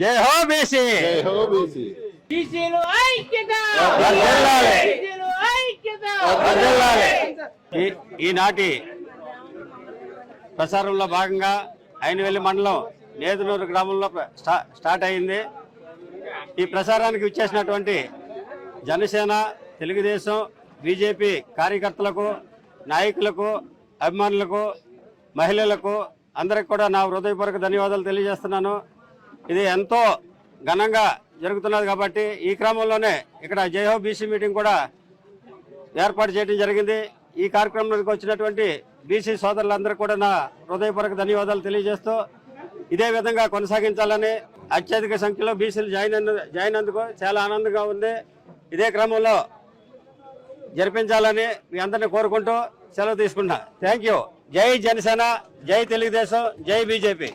జై హో బీసీ బీసీలు ఐక్యత! ఈనాటి ప్రసారంలో భాగంగా అయినవెల్లి మండలం నేదునూరు గ్రామంలో స్టార్ట్ అయింది. ఈ ప్రసారానికి ఇచ్చేసినటువంటి జనసేన తెలుగుదేశం బీజేపీ కార్యకర్తలకు నాయకులకు అభిమానులకు మహిళలకు అందరికి కూడా నా హృదయపూర్వక ధన్యవాదాలు తెలియజేస్తున్నాను. ఇది ఎంతో ఘనంగా జరుగుతున్నది కాబట్టి ఈ క్రమంలోనే ఇక్కడ జయహో బీసీ మీటింగ్ కూడా ఏర్పాటు చేయడం జరిగింది. ఈ కార్యక్రమానికి వచ్చినటువంటి బీసీ సోదరులందరూ కూడా నా హృదయపూర్వక ధన్యవాదాలు తెలియజేస్తూ ఇదే విధంగా కొనసాగించాలని అత్యధిక సంఖ్యలో బీసీలు జాయిన్ అయిన- జాయిన్ అందుకు చాలా ఆనందంగా ఉంది. ఇదే క్రమంలో జరిపించాలని మీ అందరినీ కోరుకుంటూ సెలవు తీసుకుంటా థ్యాంక్ యూ. జై జనసేన జై తెలుగుదేశం జై బీజేపీ.